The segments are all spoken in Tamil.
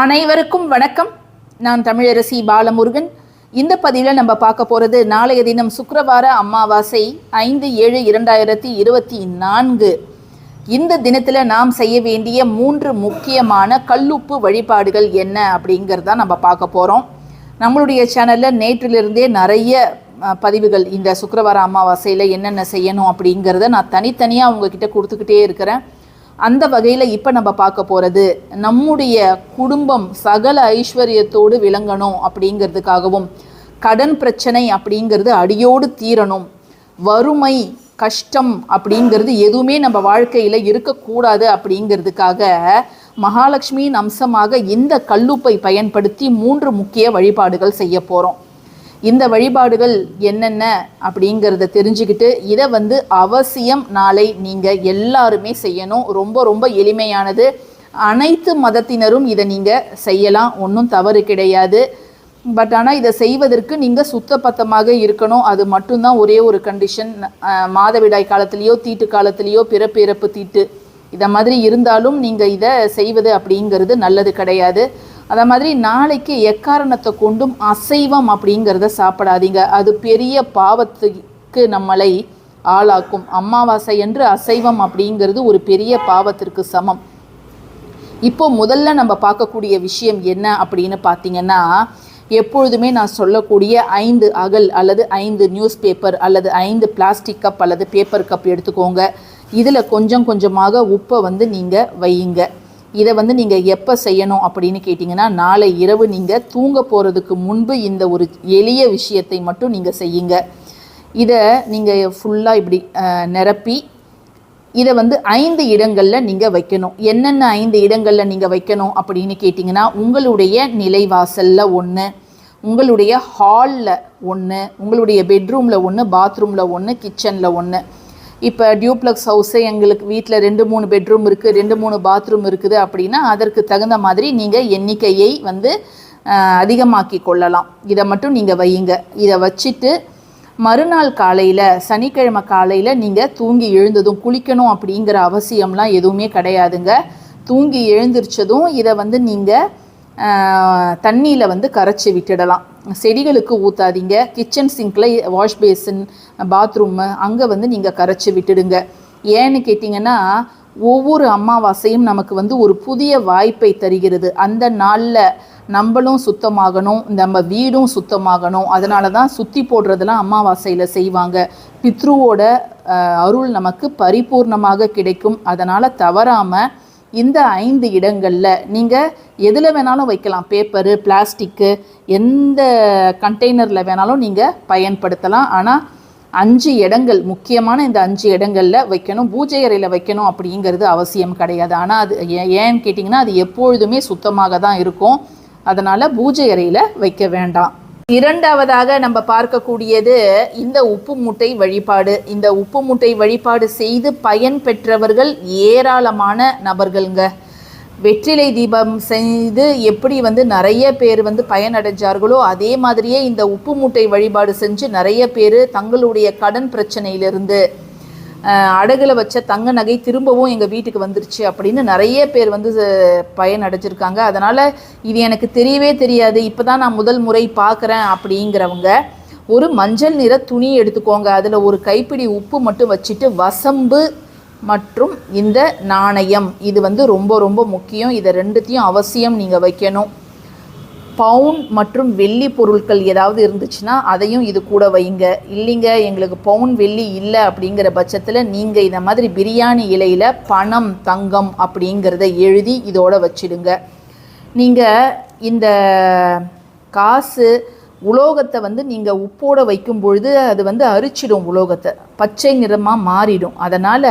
அனைவருக்கும் வணக்கம். நான் தமிழரசி பாலமுருகன். இந்த பதிவில் நம்ம பார்க்க போகிறது நாளைய தினம் சுக்கரவார அமாவாசை ஐந்து ஏழு இரண்டாயிரத்தி இருபத்தி நான்கு. இந்த தினத்தில் நாம் செய்ய வேண்டிய மூன்று முக்கியமான கல்லுப்பு வழிபாடுகள் என்ன அப்படிங்கிறத நம்ம பார்க்க போகிறோம் நம்மளுடைய சேனலில் நேற்றிலிருந்தே நிறைய பதிவுகள் இந்த சுக்கரவார அமாவாசையில் என்னென்ன செய்யணும் அப்படிங்கிறத நான் தனித்தனியாக உங்ககிட்ட கொடுத்துக்கிட்டே இருக்கிறேன். அந்த வகையில் இப்போ நம்ம பார்க்க போகிறது நம்முடைய குடும்பம் சகல ஐஸ்வர்யத்தோடு விளங்கணும் அப்படிங்கிறதுக்காகவும் கடன் பிரச்சனை அப்படிங்கிறது அடியோடு தீரணும் வறுமை கஷ்டம் அப்படிங்கிறது எதுவுமே நம்ம வாழ்க்கையில் இருக்கக்கூடாது அப்படிங்கிறதுக்காக மகாலட்சுமியின் அம்சமாக இந்த கல்லுப்பை பயன்படுத்தி மூன்று முக்கிய வழிபாடுகள் செய்ய போகிறோம் இந்த வழிபாடுகள் என்னென்ன அப்படிங்கிறத தெரிஞ்சுக்கிட்டு இதை வந்து அவசியம் நாளை நீங்கள் எல்லாருமே செய்யணும். ரொம்ப ரொம்ப எளிமையானது. அனைத்து மதத்தினரும் இதை நீங்கள் செய்யலாம். ஒன்றும் தவறு கிடையாது. பட் ஆனால் இதை செய்வதற்கு நீங்கள் சுத்தப்பத்தமாக இருக்கணும். அது மட்டும்தான் ஒரே ஒரு கண்டிஷன் மாதவிடாய் காலத்திலேயோ தீட்டு காலத்திலேயோ பிறப்பு இறப்பு தீட்டு இதை மாதிரி இருந்தாலும் நீங்கள் இதை செய்வது அப்படிங்கிறது நல்லது கிடையாது. அதை மாதிரி நாளைக்கு எக்காரணத்தை கொண்டும் அசைவம் அப்படிங்கிறத சாப்பிடாதீங்க. அது பெரிய பாவத்துக்கு நம்மளை ஆளாக்கும். அமாவாசை என்று அசைவம் அப்படிங்கிறது ஒரு பெரிய பாவத்திற்கு சமம். இப்போ முதல்ல நம்ம பார்க்கக்கூடிய விஷயம் என்ன அப்படின்னு பார்த்தீங்கன்னா எப்பொழுதுமே நான் சொல்லக்கூடிய ஐந்து அகல் அல்லது ஐந்து நியூஸ் பேப்பர் அல்லது ஐந்து பிளாஸ்டிக் கப் அல்லது பேப்பர் கப் எடுத்துக்கோங்க. இதில் கொஞ்சம் கொஞ்சமாக உப்பை வந்து நீங்கள் வையுங்க. இதை வந்து நீங்கள் எப்போ செய்யணும் அப்படின்னு கேட்டிங்கன்னா நாளை இரவு நீங்கள் தூங்க போகிறதுக்கு முன்பு இந்த ஒரு எளிய விஷயத்தை மட்டும் நீங்கள் செய்யுங்க. இதை நீங்கள் ஃபுல்லாக இப்படி நிரப்பி இதை வந்து ஐந்து இடங்களில் நீங்கள் வைக்கணும். என்னென்ன ஐந்து இடங்களில் நீங்கள் வைக்கணும் அப்படின்னு கேட்டிங்கன்னா உங்களுடைய நிலைவாசலில் ஒன்று உங்களுடைய ஹாலில் ஒன்று உங்களுடைய பெட்ரூமில் ஒன்று பாத்ரூமில் ஒன்று கிச்சனில் ஒன்று இப்போ டியூப்ளக்ஸ் ஹவுஸு எங்களுக்கு வீட்டில் ரெண்டு மூணு பெட்ரூம் இருக்குது ரெண்டு மூணு பாத்ரூம் இருக்குது அப்படின்னா அதற்கு தகுந்த மாதிரி நீங்கள் எண்ணிக்கையை வந்து அதிகமாக்கி கொள்ளலாம். இதை மட்டும் நீங்கள் வையுங்க. இதை வச்சுட்டு மறுநாள் காலையில் சனிக்கிழமை காலையில் நீங்கள் தூங்கி எழுந்ததும் குளிக்கணும் அப்படிங்கிற அவசியம்லாம் எதுவுமே கிடையாதுங்க. தூங்கி எழுந்திரிச்சதும் இதை வந்து நீங்கள் தண்ணியில் வந்து கரைச்சி விட்டுடலாம். செடிகளுக்கு ஊற்றாதீங்க கிச்சன் சிங்கில் வாஷ் பேசின் பாத்ரூமு அங்கே வந்து நீங்கள் கரைச்சி விட்டுடுங்க. ஏன்னு கேட்டிங்கன்னா ஒவ்வொரு அமாவாசையும் நமக்கு வந்து ஒரு புதிய வாய்ப்பை தருகிறது. அந்த நாளில் நம்மளும் சுத்தமாகணும் நம்ம வீடும் சுத்தமாகணும். அதனால தான் சுற்றி போடுறதெல்லாம் அமாவாசையில் செய்வாங்க. பித்ருவோட அருள் நமக்கு பரிபூர்ணமாக கிடைக்கும். அதனால் தவறாமல் இந்த ஐந்து இடங்களில் நீங்கள் எதில் வேணாலும் வைக்கலாம். பேப்பரு பிளாஸ்டிக்கு எந்த கண்டெய்னரில் வேணாலும் நீங்கள் பயன்படுத்தலாம். ஆனால் அஞ்சு இடங்கள் முக்கியமான இந்த அஞ்சு இடங்களில் வைக்கணும். பூஜை அறையில் வைக்கணும் அப்படிங்கிறது அவசியம் கிடையாது. ஆனால் அது ஏன் ஏன்னு கேட்டிங்கன்னா அது எப்பொழுதுமே சுத்தமாக தான் இருக்கும். அதனால் பூஜை அறையில் வைக்க வேண்டாம். இரண்டாவதாக நம்ம பார்க்கக்கூடியது இந்த உப்பு மூட்டை வழிபாடு. இந்த உப்பு மூட்டை வழிபாடு செய்து பயன் பெற்றவர்கள் ஏராளமான நபர்கள்ங்க. வெற்றிலை தீபம் செய்து எப்படி வந்து நிறைய பேர் வந்து பயனடைஞ்சார்களோ அதே மாதிரியே இந்த உப்பு மூட்டை வழிபாடு செஞ்சு நிறைய பேர் தங்களுடைய கடன் பிரச்சனையிலிருந்து அடகுல வச்ச தங்க நகை திரும்பவும் எங்கள் வீட்டுக்கு வந்துருச்சு அப்படின்னு நிறைய பேர் வந்து பயன் பயனடைஞ்சிருக்காங்க. அதனால் இது எனக்கு தெரியவே தெரியாது. இப்போ தான் நான் முதல் முறை பார்க்குறேன் அப்படிங்கிறவங்க ஒரு மஞ்சள் நிற துணி எடுத்துக்கோங்க. அதில் ஒரு கைப்பிடி உப்பு மட்டும் வச்சுட்டு வசம்பு மற்றும் இந்த நாணயம். இது வந்து ரொம்ப ரொம்ப முக்கியம். இதை ரெண்டுத்தையும் அவசியம் நீங்கள் வைக்கணும். பவுன் மற்றும் வெள்ளி பொருட்கள் ஏதாவது இருந்துச்சுன்னா அதையும் இது கூட வைங்க. இல்லைங்க எங்களுக்கு பவுன் வெள்ளி இல்லை அப்படிங்கிற பட்சத்தில் நீங்கள் இந்த மாதிரி பிரியாணி இலையில் பணம் தங்கம் அப்படிங்கிறத எழுதி இதோட வச்சிடுங்க. நீங்கள் இந்த காசு உலோகத்தை வந்து நீங்கள் உப்போட வைக்கும் பொழுது அது வந்து அரிச்சிடும் உலோகத்தை. பச்சை நிறமாக மாறிடும். அதனால்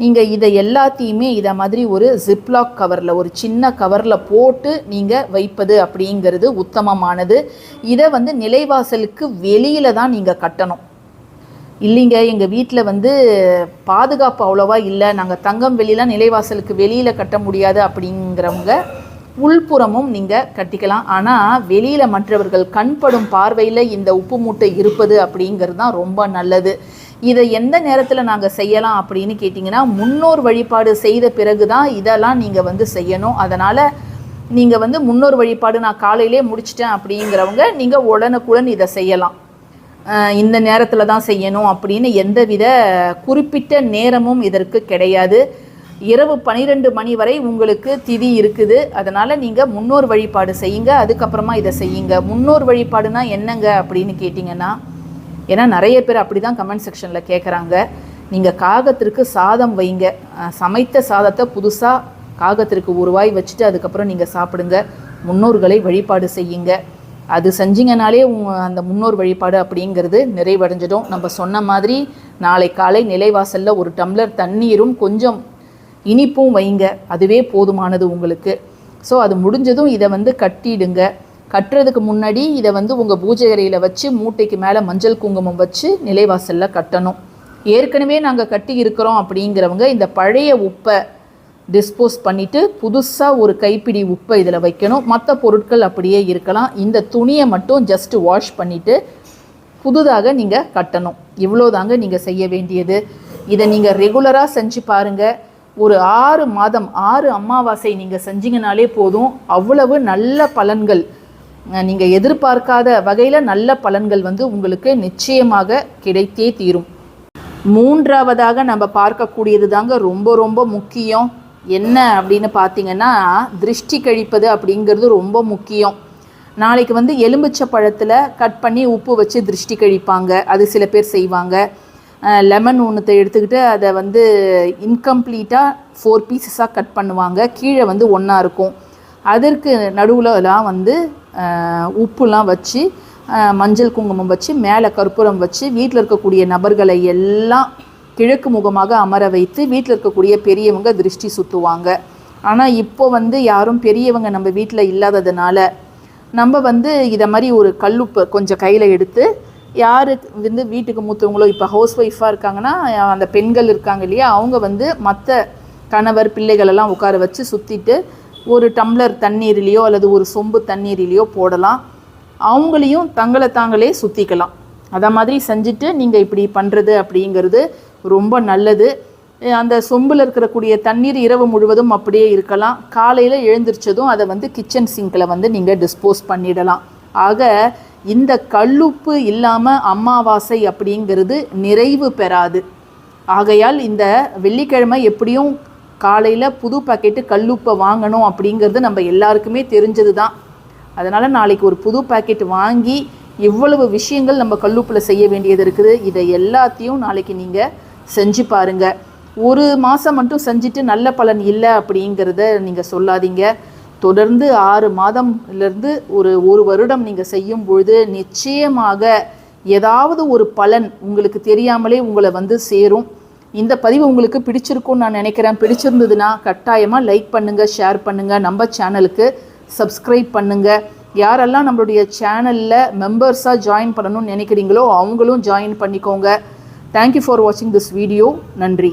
நீங்கள் இதை எல்லாத்தையுமே இதை மாதிரி ஒரு ஜிப்லாக் கவரில் ஒரு சின்ன கவரில் போட்டு நீங்கள் வைப்பது அப்படிங்கிறது உத்தமமானது. இதை வந்து நிலைவாசலுக்கு வெளியில் தான் நீங்கள் கட்டணும். இல்லைங்க எங்கள் வீட்டில் வந்து பாதுகாப்பு அவ்வளோவா இல்லை. நாங்கள் தங்கம் வெளியெலாம் நிலைவாசலுக்கு வெளியில் கட்ட முடியாது அப்படிங்கிறவங்க உள்புறமும் நீங்கள் கட்டிக்கலாம். ஆனால் வெளியில் மற்றவர்கள் கண்படும் பார்வையில் இந்த உப்பு மூட்டை இருப்பது அப்படிங்கிறது தான் ரொம்ப நல்லது. இதை எந்த நேரத்தில் நாங்கள் செய்யலாம் அப்படின்னு கேட்டிங்கன்னா முன்னோர் வழிபாடு செய்த பிறகு தான் இதெல்லாம் நீங்கள் வந்து செய்யணும். அதனால் நீங்கள் வந்து முன்னோர் வழிபாடு நான் காலையிலே முடிச்சிட்டேன் அப்படிங்கிறவங்க நீங்கள் உடனுக்குடன் இதை செய்யலாம். இந்த நேரத்தில் தான் செய்யணும் அப்படின்னு எந்தவித குறிப்பிட்ட நேரமும் இதற்கு கிடையாது. இரவு பன்னிரெண்டு மணி வரை உங்களுக்கு திதி இருக்குது. அதனால் நீங்கள் முன்னோர் வழிபாடு செய்யுங்க. அதுக்கப்புறமா இதை செய்யுங்க. முன்னோர் வழிபாடுனா என்னங்க அப்படின்னு கேட்டிங்கன்னா ஏன்னா நிறைய பேர் அப்படி தான் கமெண்ட் செக்ஷனில் கேட்குறாங்க நீங்கள் காகத்திற்கு சாதம் வைங்க. சமைத்த சாதத்தை புதுசாக காகத்திற்கு ஒரு வாய் வச்சுட்டு அதுக்கப்புறம் நீங்கள் சாப்பிடுங்க. முன்னோர்களை வழிபாடு செய்யுங்க. அது செஞ்சிங்கனாலே உங்க அந்த முன்னோர் வழிபாடு அப்படிங்கிறது நிறைவடைஞ்சிடும். நம்ம சொன்ன மாதிரி நாளை காலை நிலைவாசலில் ஒரு டம்ளர் தண்ணீரும் கொஞ்சம் இனிப்பும் வைங்க. அதுவே போதுமானது உங்களுக்கு. ஸோ அது முடிஞ்சதும் இதை வந்து கட்டிடுங்க. கட்டுறதுக்கு முன்னாடி இதை வந்து உங்கள் பூஜை அறையில் வச்சு மூட்டைக்கு மேலே மஞ்சள் குங்குமம் வச்சு நிலைவாசலில் கட்டணும். ஏற்கனவே நாங்கள் கட்டி இருக்கிறோம் அப்படிங்கிறவங்க இந்த பழைய உப்பை டிஸ்போஸ் பண்ணிவிட்டு புதுசாக ஒரு கைப்பிடி உப்பை இதில் வைக்கணும். மற்ற பொருட்கள் அப்படியே இருக்கலாம். இந்த துணியை மட்டும் ஜஸ்ட் வாஷ் பண்ணிவிட்டு புதுதாக நீங்கள் கட்டணும். இவ்வளோதாங்க நீங்கள் செய்ய வேண்டியது. இதை நீங்கள் ரெகுலராக செஞ்சு பாருங்கள் ஒரு ஆறு மாதம் ஆறு அமாவாசை நீங்கள் செஞ்சீங்கனாலே போதும். அவ்வளவு நல்ல பலன்கள். நீங்கள் எதிர்பார்க்காத வகையில் நல்ல பலன்கள் வந்து உங்களுக்கு நிச்சயமாக கிடைத்தே தீரும். மூன்றாவதாக நம்ம பார்க்கக்கூடியது தாங்க ரொம்ப ரொம்ப முக்கியம். என்ன அப்படின்னு பார்த்தீங்கன்னா திருஷ்டி கழிப்பது அப்படிங்கிறது ரொம்ப முக்கியம். நாளைக்கு வந்து எலுமிச்சை பழத்தில் கட் பண்ணி உப்பு வச்சு திருஷ்டி கழிப்பாங்க. அது சில பேர் செய்வாங்க. லெமன் ஒன்றத்தை எடுத்துக்கிட்டு அதை வந்து இன்கம்ப்ளீட்டாக ஃபோர் பீசஸாக கட் பண்ணுவாங்க. கீழே வந்து ஒன்றா இருக்கும். அதற்கு நடுவில்லாம் வந்து உப்புலாம் வச்சு மஞ்சள் குங்குமம் வச்சு மேலே கற்பூரம் வச்சு வீட்டில் இருக்கக்கூடிய நபர்களை எல்லாம் கிழக்கு முகமாக அமர வைத்து வீட்டில் இருக்கக்கூடிய பெரியவங்க திருஷ்டி சுற்றுவாங்க ஆனால் இப்போ வந்து யாரும் பெரியவங்க நம்ம வீட்டில் இல்லாததுனால நம்ம வந்து இதை மாதிரி ஒரு கல்லுப்பு கொஞ்சம் கையில் எடுத்து யார் வந்து வீட்டுக்கு மூத்தவங்களோ இப்போ ஹவுஸ் ஒய்ஃபாக இருக்காங்கன்னா அந்த பெண்கள் இருக்காங்க இல்லையா அவங்க வந்து மற்ற கணவர் பிள்ளைகளெல்லாம் உட்கார வச்சு சுற்றிட்டு ஒரு டம்ளர் தண்ணீர்லேயோ அல்லது ஒரு சொம்பு தண்ணீர்லேயோ போடலாம். அவங்களையும் தங்களை தாங்களே சுற்றிக்கலாம் அதை மாதிரி செஞ்சுட்டு நீங்கள் இப்படி பண்ணுறது அப்படிங்கிறது ரொம்ப நல்லது. அந்த சொம்பில் இருக்கக்கூடிய தண்ணீர் இரவு முழுவதும் அப்படியே இருக்கலாம். காலையில் எழுந்திரிச்சதும் அதை வந்து கிச்சன் சிங்கில் வந்து நீங்கள் டிஸ்போஸ் பண்ணிடலாம். ஆக இந்த கல்லுப்பு இல்லாமல் அமாவாசை அப்படிங்கிறது நிறைவு பெறாது. ஆகையால் இந்த வெள்ளிக்கிழமை எப்படியும் காலையில் புது பாக்கெட்டு கல்லுப்பை வாங்கணும் அப்படிங்கிறது நம்ம எல்லாருக்குமே தெரிஞ்சது தான் அதனால் நாளைக்கு ஒரு புது பாக்கெட் வாங்கி இவ்வளவு விஷயங்கள் நம்ம கல்லுப்பில் செய்ய வேண்டியது இருக்குது. இதை எல்லாத்தையும் நாளைக்கு நீங்கள் செஞ்சு பாருங்க. ஒரு மாதம் மட்டும் செஞ்சுட்டு நல்ல பலன் இல்லை அப்படிங்கிறத நீங்கள் சொல்லாதீங்க. தொடர்ந்து ஆறு மாதம்லேருந்து ஒரு ஒரு வருடம் நீங்கள் செய்யும் பொழுது நிச்சயமாக ஏதாவது ஒரு பலன் உங்களுக்கு தெரியாமலே உங்களை வந்து சேரும். இந்த பதிவு உங்களுக்கு பிடிச்சிருக்கும்னு நான் நினைக்கிறேன். பிடிச்சிருந்ததுன்னா கட்டாயமாக லைக் பண்ணுங்கள் ஷேர் பண்ணுங்கள் நம்ம சேனலுக்கு சப்ஸ்கிரைப் பண்ணுங்கள் யாரெல்லாம் நம்மளுடைய சேனலில் மெம்பர்ஸாக ஜாயின் பண்ணணும்னு நினைக்கிறீங்களோ அவங்களும் ஜாயின் பண்ணிக்கோங்க. தேங்க்யூ ஃபார் வாட்சிங் திஸ் வீடியோ நன்றி.